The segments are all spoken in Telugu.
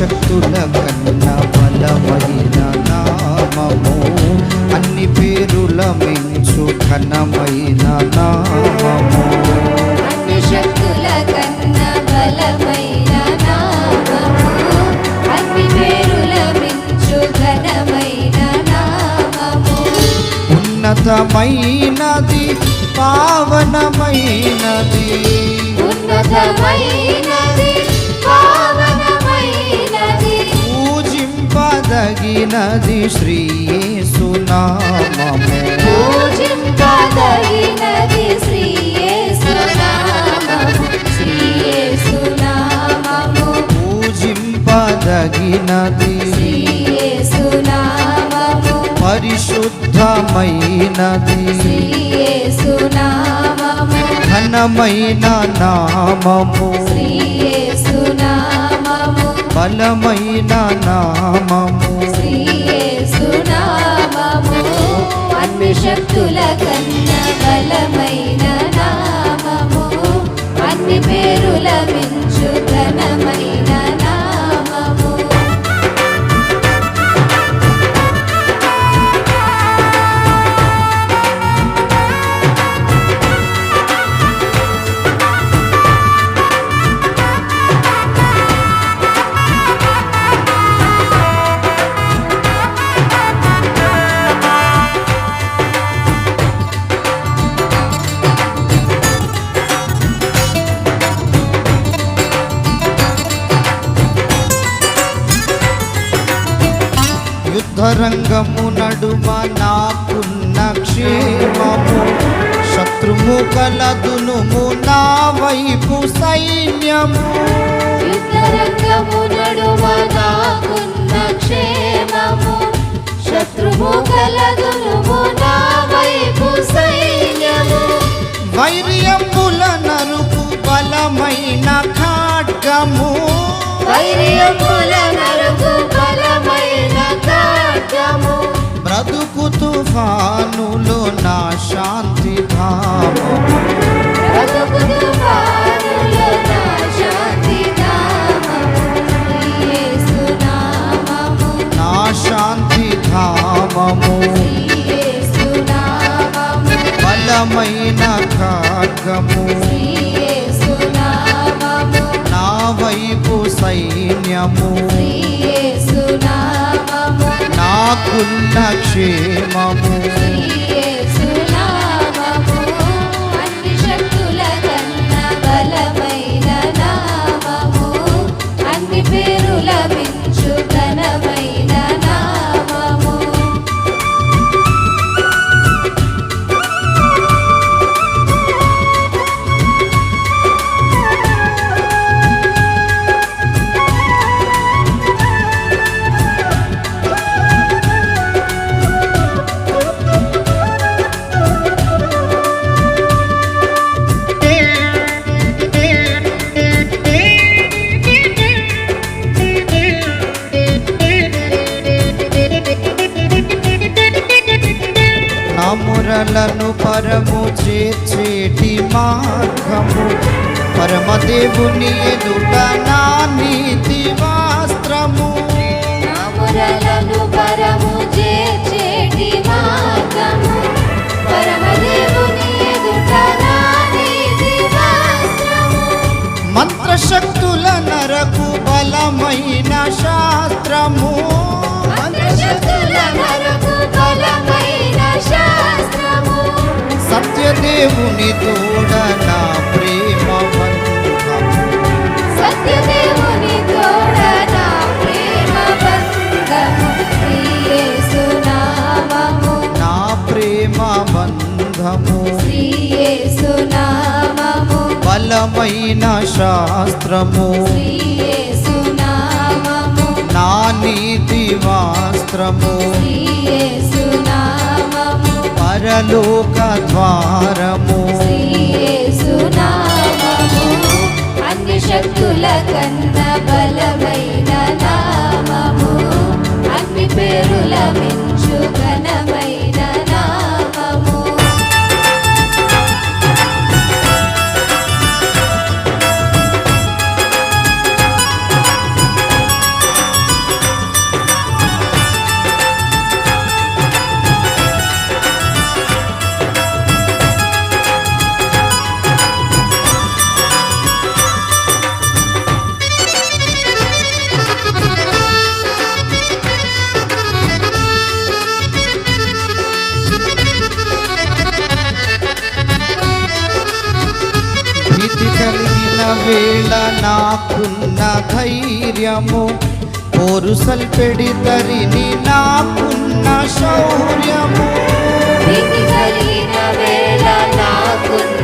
శక్తుల కన్నా బలమైన నామము. అన్ని పేరుల మించు ఘనమైన నామము. నామము. ఉన్నతమైనది పావనమైనది. ఉన్నతమైనది పూజింపదగినది శ్రీయేసునామము పూజింపదగినది పూజింపదగినది పరిశుద్ధమైనది ఘనమైన నామము బలమైన నామము శక్తుల కన్నా బలమైన యుద్ధరంగము నడుమ నాకున్న క్షేమము. శత్రుము కలదునుము నా వైపు సైన్యము. యుద్ధరంగము నడుమ నాకున్న క్షేమము. కలదునుము నా వైపు సైన్యము. వైర్యముల నరుకు బలమైన ఖాడ్గము. వైర్యముల నరుకు ఖడ్గము. బ్రతుకు తుఫానులో నా శాంతి బ్రతుకు తుఫానులో నా శాంతి నామము. యేసునామము నా శాంతి ధామము. బలమైన ఖాడ్గము. నా వైపు సైన్యము. నాకున్న క్షేమము. అన్ని పేరు మురలను పరము చేర్చేటి మార్గము. పరమదేవుని ఎదుట నా నీతి వాస్త్రము. నామురలను పరము చేర్చేటి మార్గము. పరమదేవుని ఎదుట నా నీతి వస్త్రము. మంత్రశక్తుల నరకు బలమైన శాస్త్రము. శ్రీయేసునామము. బలమైన శాస్త్రము. నా నీతి వాస్త్రము. పరలోక ద్వారము. అన్ని శక్తుల కన్నా బలమైన నామము. అన్ని పేరుల మించు ఘనమైన వేళ నాకున్న ధైర్యము పోరుసల్పెడి తరిని నాకున్న శౌర్యము. వేళ నాకున్న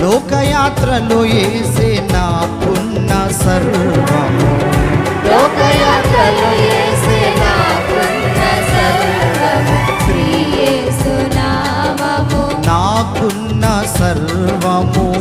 లోకయాత్రలో ఏసే నాకున్న సర్వము. లోకయాత్రలో ఏసే నాకున్న సర్వము. ప్రియేసు నామము. నాకున్న సర్వము.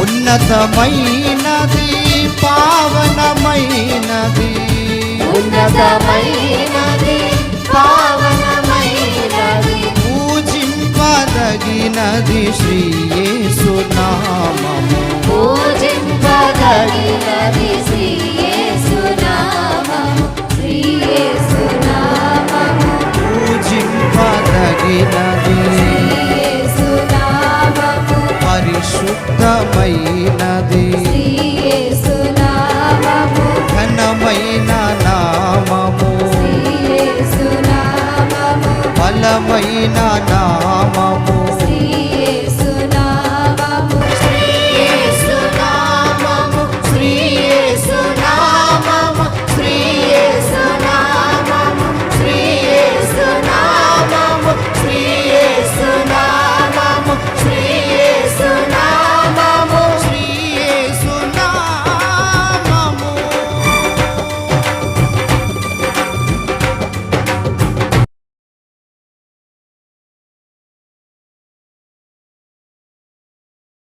ఉన్నతమైనది పావనమైనది. ఉన్నతమైనది పావనమైనది. పూజింపదగినది శ్రీ యేసు నామము పూజింపదగినది శ్రీ না